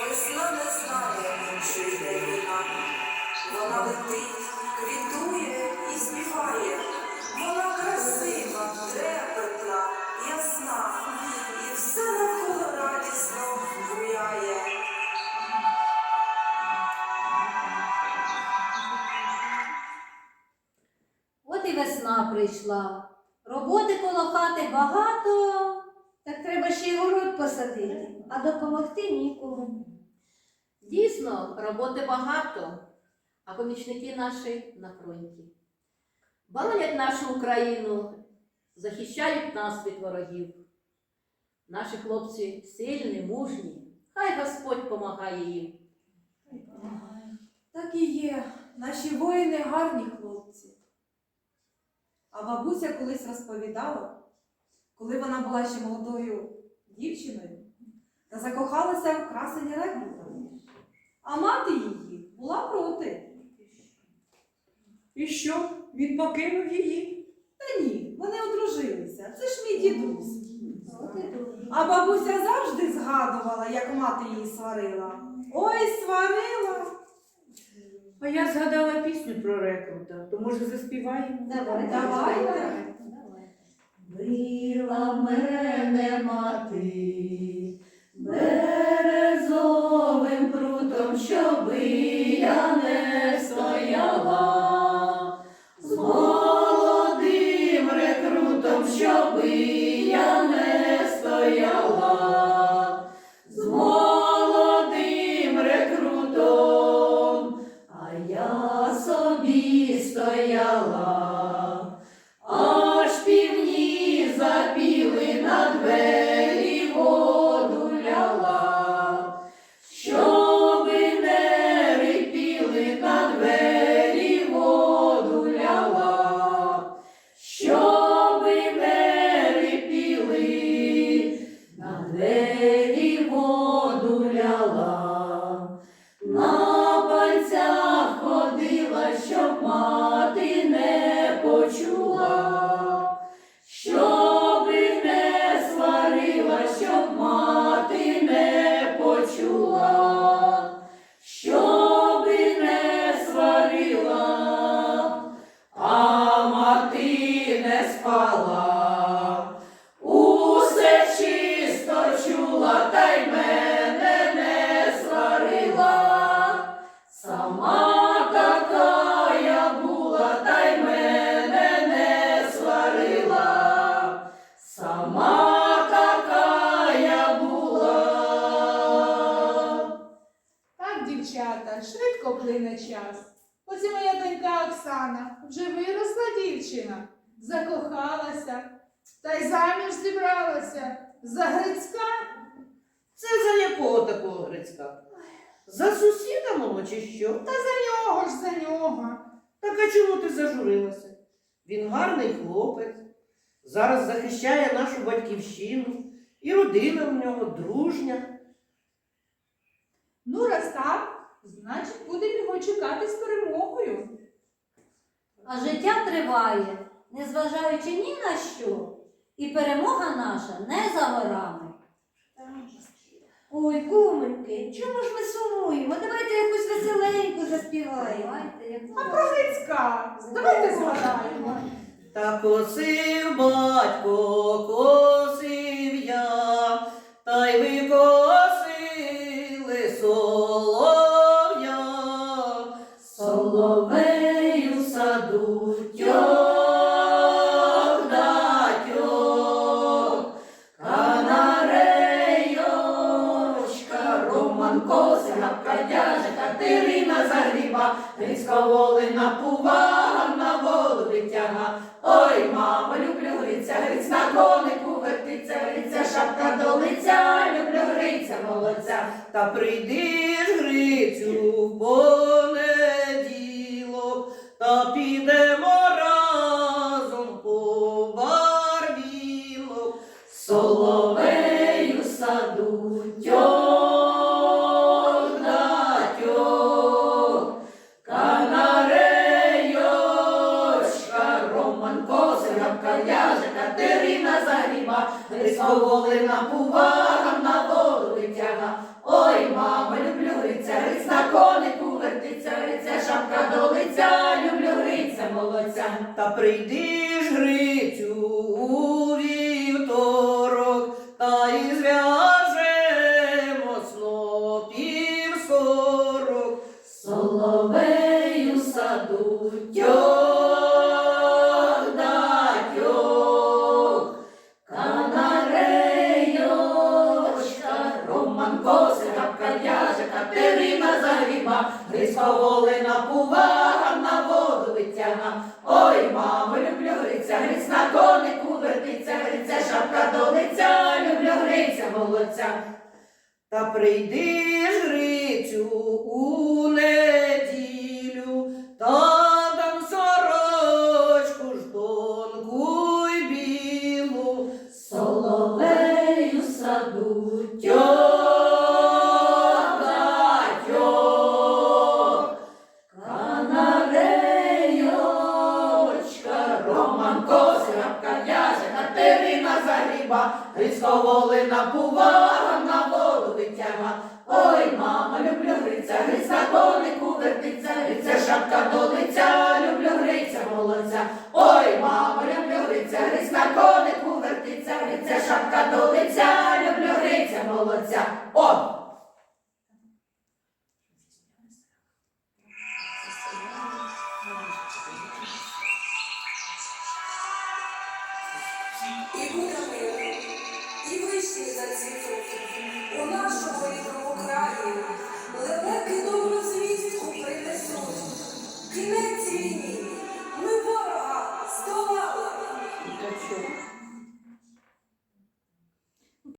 Весна не знає, що йде війна. Вона летить, квітує і співає. Вона красива, трепетна, ясна, і все навколо радісно гуляє. От і весна прийшла. Роботи коло хати багато, так треба ще й город посадити, а допомогти нікому. Дійсно, роботи багато, а помічники наші на фронті. Боронять нашу Україну, захищають нас від ворогів. Наші хлопці сильні, мужні, хай Господь помагає їм. Так і є. Наші воїни гарні хлопці. А бабуся колись розповідала, коли вона була ще молодою дівчиною та закохалася в красення рекрута. А мати її була проти. І що? Він покинув її? Та ні, вони одружилися. Це ж мій дідусь. А бабуся завжди згадувала, як мати її сварила. Ой, сварила. А я згадала пісню про рекрута, то може заспіваємо? Давай, давай. давай. Била мене мати дівчата, швидко плине час. Ось і моя донька Оксана вже виросла дівчина, закохалася та й заміж зібралася за Грицька. Це за якого такого Грицька? За сусіда мого чи що? Та за нього ж за нього. Так а чому ти зажурилася? Він гарний хлопець, зараз захищає нашу батьківщину, і родина в нього дружня. Ну, раз так, значить, будемо його чекати з перемогою. А життя триває, незважаючи ні на що. І перемога наша не за горами. Ой, куменьки, чому ж ми сумуємо? Давайте якусь веселеньку заспіваємо. А про Грицька, давайте згадаємо. Та косив батько, Грицька волина пува, на воду витяга. Ой, мамо, люблю Гриця, Гриць на конику вертиться, Гриця шапка до лиця, люблю Гриця молодця. Та прийдеш, Грицю, в прийди ж, Грицю, у вівторок, та й зв'яжемо снопів сорок. Соловею саду тьох да тьох, канарейочка, Роман коси, гапка в'яже, загріба, Грицько волина пувага молодця. Та прийди жрицю у неділю, загріба, Грицько волина бува, на воду витяга. Ой, мама, люблю гриця, гриця конику вертиться, гриця шапка до лиця, люблю гриця молодця. Ой, мама, люблю гриця, гриць на конику вертиться, гриця шапка до лиця, люблю гриця молодця.